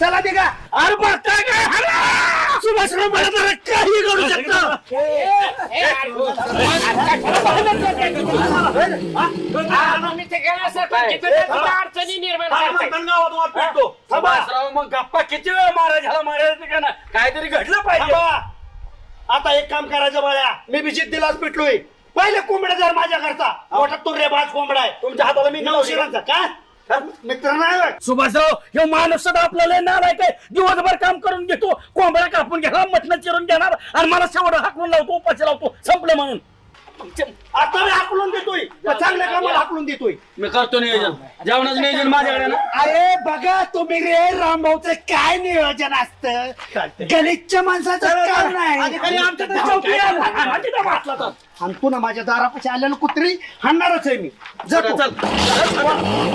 चला निघा अरे बघताय काय हल्ला सुभाषराव मला तर काही करू ते अडचणी निर्माण. सुभाषराव मग गप्पा किती वेळ मारा झाला मारायचं का ना काहीतरी घडलं पाहिजे. आता एक काम करायचं बाळ्या मी बी जिद्दीलाच पिटलोय पहिले कोंबड्या जर माझ्या घरचा मोठा तुर्रे बाज कोंबडा आहे तुमच्या हाताला मी नऊशिरांचा का मित्र नाही होय. सुभाषराव हे माणूस सुद्धा आपल्याला काय? दिवसभर काम करून घेतो कोंबड्या कापून घेणार मटण चिरून घेणार आणि मला शेवट हाकलून लावतो उपाशी लावतो. संपलं म्हणून. आता मी हाकलून देतोय. चांगल्या कामाला हाकलून देतोय. मी करतो नियोजन. जेवणाचं नियोजन माझ्याकडे ना. अरे बघा तुम्ही रे रामभाऊचं काय नियोजन असतं? गलिच्छ माणसाचं काम नाही. आणि पुन्हा माझ्या दारापाशी आलेलं कुत्री हाणणारच आहे मी. चल.